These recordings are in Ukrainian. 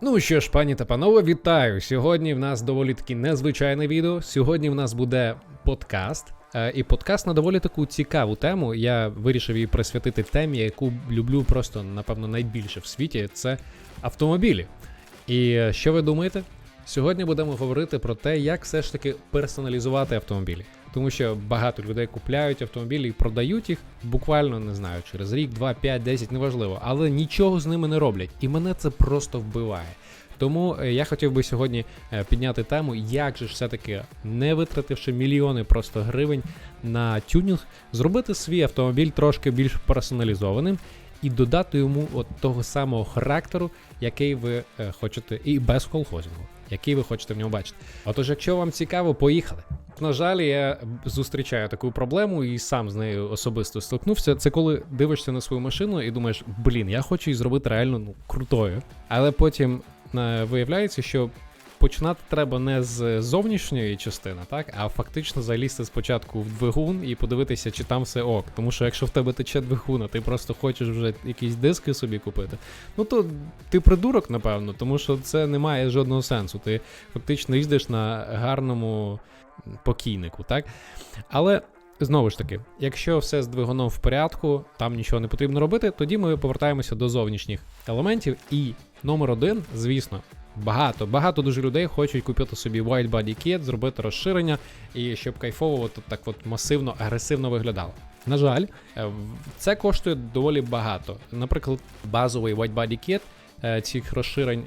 Ну що ж, пані та панове, вітаю! Сьогодні в нас доволі таки незвичайне відео. Сьогодні в нас буде подкаст. Е, І подкаст на доволі таку цікаву тему. Я вирішив її присвятити темі, яку люблю просто, напевно, найбільше в світі це автомобілі. І е, що ви думаєте? Сьогодні будемо говорити про те, як все ж таки персоналізувати автомобілі. Тому що багато людей купляють автомобілі і продають їх буквально не знаю, через рік, 2, 5, 10, неважливо, але нічого з ними не роблять. І мене це просто вбиває. Тому е, я хотів би сьогодні е, підняти тему, як же ж все-таки, не витративши мільйони просто гривень на тюнінг, зробити свій автомобіль трошки більш персоналізованим і додати йому от того самого характеру, який ви е, хочете, і без колхозінгу, який ви хочете в ньому бачити. Отож, якщо вам цікаво, поїхали. На жаль, я зустрічаю таку проблему і сам з нею особисто столкнувся. Це коли дивишся на свою машину і думаєш, блін, я хочу її зробити реально ну, крутою. Але потім е, виявляється, що починати треба не з зовнішньої частини, так, а фактично залізти спочатку в двигун і подивитися, чи там все ок. Тому що якщо в тебе тече двигун, а ти просто хочеш вже якісь диски собі купити, ну то ти придурок, напевно, тому що це не має жодного сенсу. Ти фактично їздиш на гарному покійнику, так? Але. Знову ж таки, якщо все з двигуном в порядку, там нічого не потрібно робити, тоді ми повертаємося до зовнішніх елементів. І номер один, звісно, багато, багато дуже людей хочуть купити собі White Body Kit, зробити розширення, і щоб кайфово от так от масивно, агресивно виглядало. На жаль, е, це коштує доволі багато. Наприклад, базовий White Body Kit е, цих розширень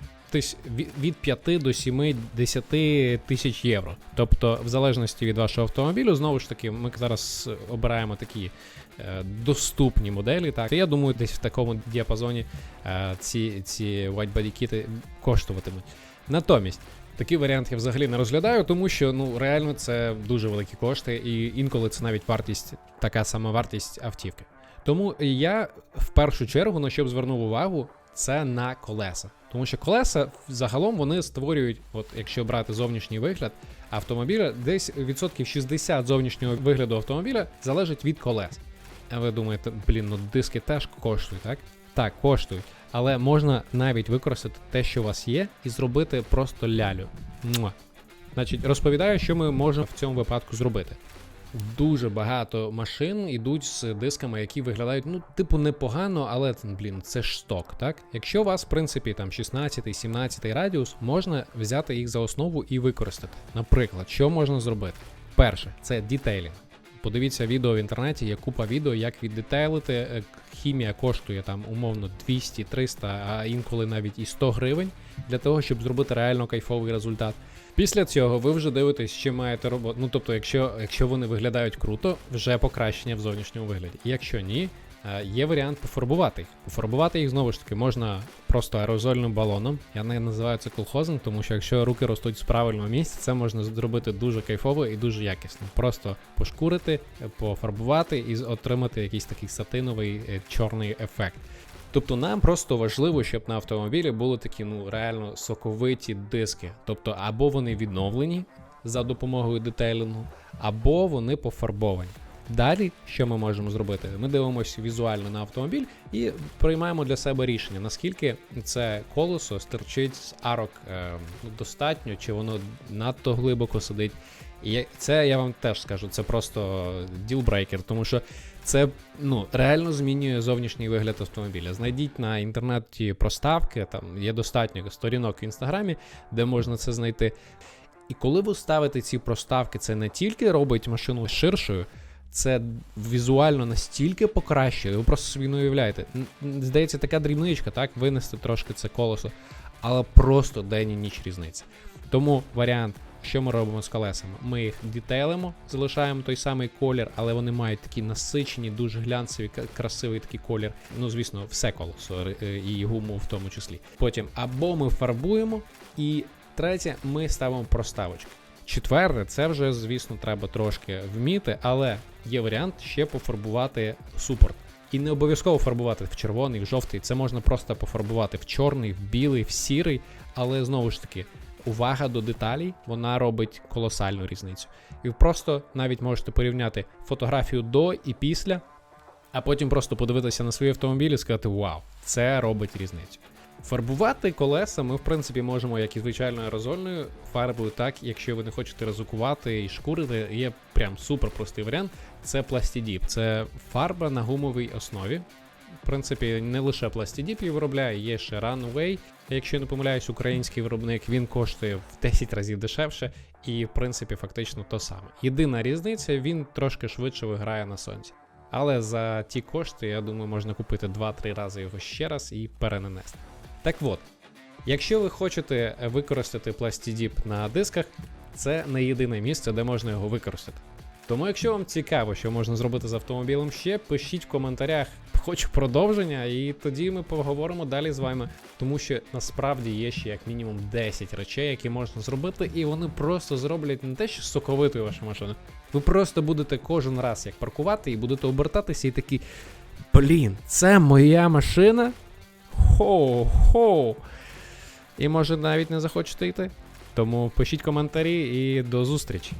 від 5 до 7-10 тисяч євро. Тобто, в залежності від вашого автомобілю, знову ж таки, ми зараз обираємо такі е, доступні моделі. Так, я думаю, десь в такому діапазоні е, ці, ці white body кіти коштуватимуть. Натомість. Такий варіант я взагалі не розглядаю, тому що ну реально це дуже великі кошти, і інколи це навіть вартість, така сама вартість автівки. Тому я в першу чергу на що б звернув увагу, це на колеса. Тому що колеса загалом вони створюють, от якщо брати зовнішній вигляд автомобіля, десь відсотків 60 зовнішнього вигляду автомобіля залежить від колес. А ви думаєте, блін, ну диски теж коштують, так? Так, коштують. Але можна навіть використати те, що у вас є, і зробити просто лялю. Муа. Значить, розповідаю, що ми можемо в цьому випадку зробити. Дуже багато машин йдуть з дисками, які виглядають, ну, типу, непогано, але блін, це ж сток, так? Якщо у вас, в принципі, там 16-17 радіус, можна взяти їх за основу і використати. Наприклад, що можна зробити? Перше, це дітейлінг. Подивіться відео в інтернеті, є купа відео, як віддетейлити. Е, Хімія коштує там умовно 200, 300, а інколи навіть і 100 гривень для того, щоб зробити реально кайфовий результат. Після цього ви вже дивитесь, чи маєте роботу. Ну тобто, якщо, якщо вони виглядають круто, вже покращення в зовнішньому вигляді. Якщо ні, е, є варіант пофарбувати їх. Пофарбувати їх знову ж таки можна просто аерозольним балоном. Я не називаю це колхозом, тому що якщо руки ростуть з правильного місця, це можна зробити дуже кайфово і дуже якісно. Просто пошкурити, пофарбувати і отримати якийсь такий сатиновий е, чорний ефект. Тобто нам просто важливо, щоб на автомобілі були такі ну реально соковиті диски. Тобто, або вони відновлені за допомогою детейлінгу, або вони пофарбовані. Далі, що ми можемо зробити? Ми дивимося візуально на автомобіль і приймаємо для себе рішення, наскільки це колесо стирчить з арок е, достатньо, чи воно надто глибоко сидить. Це я вам теж скажу, це просто ділбрейкер, тому що це ну, реально змінює зовнішній вигляд автомобіля. Знайдіть на інтернеті проставки, там є достатньо сторінок в інстаграмі, де можна це знайти. І коли ви ставите ці проставки, це не тільки робить машину ширшою, це візуально настільки покращує, ви просто собі не уявляєте. Здається, така дрібничка, так, винести трошки це колесо, але просто день і ніч різниця. Тому варіант, що ми робимо з колесами? Ми їх дітейлимо, залишаємо той самий колір, але вони мають такі насичені, дуже глянцеві, красивий такий колір. Ну, звісно, все колесо е, і гуму в тому числі. Потім або ми фарбуємо, і третє, ми ставимо проставочки. Четверте, це вже, звісно, треба трошки вміти, але є варіант ще пофарбувати супорт. І не обов'язково фарбувати в червоний, в жовтий. Це можна просто пофарбувати в чорний, в білий, в сірий, але знову ж таки, увага до деталей, вона робить колосальну різницю. І просто навіть можете порівняти фотографію до і після, а потім просто подивитися на свій автомобіль і сказати: Вау, це робить різницю. Фарбувати колеса ми, в принципі, можемо як і звичайною аерозольною фарбою, так, якщо ви не хочете ризикувати і шкурити, є прям супер простий варіант. Це пластидіп. Це фарба на гумовій основі. В принципі, не лише пластидіп її виробляє, є ще Runway. Якщо я не помиляюсь, український виробник він коштує в 10 разів дешевше, і в принципі фактично то саме. Єдина різниця, він трошки швидше виграє на сонці. Але за ті кошти, я думаю, можна купити 2-3 рази його ще раз і перенанести. Так от, якщо ви хочете використати пластидіп на дисках, це не єдине місце, де можна його використати. Тому, якщо вам цікаво, що можна зробити з автомобілем ще, пишіть в коментарях, хочу продовження, і тоді ми поговоримо далі з вами. Тому що насправді є ще як мінімум 10 речей, які можна зробити, і вони просто зроблять не те, що соковитою вашу машину. Ви просто будете кожен раз як паркувати і будете обертатися і такі. Блін, це моя машина? Хо-хо. І може навіть не захочете йти. Тому пишіть коментарі і до зустрічі.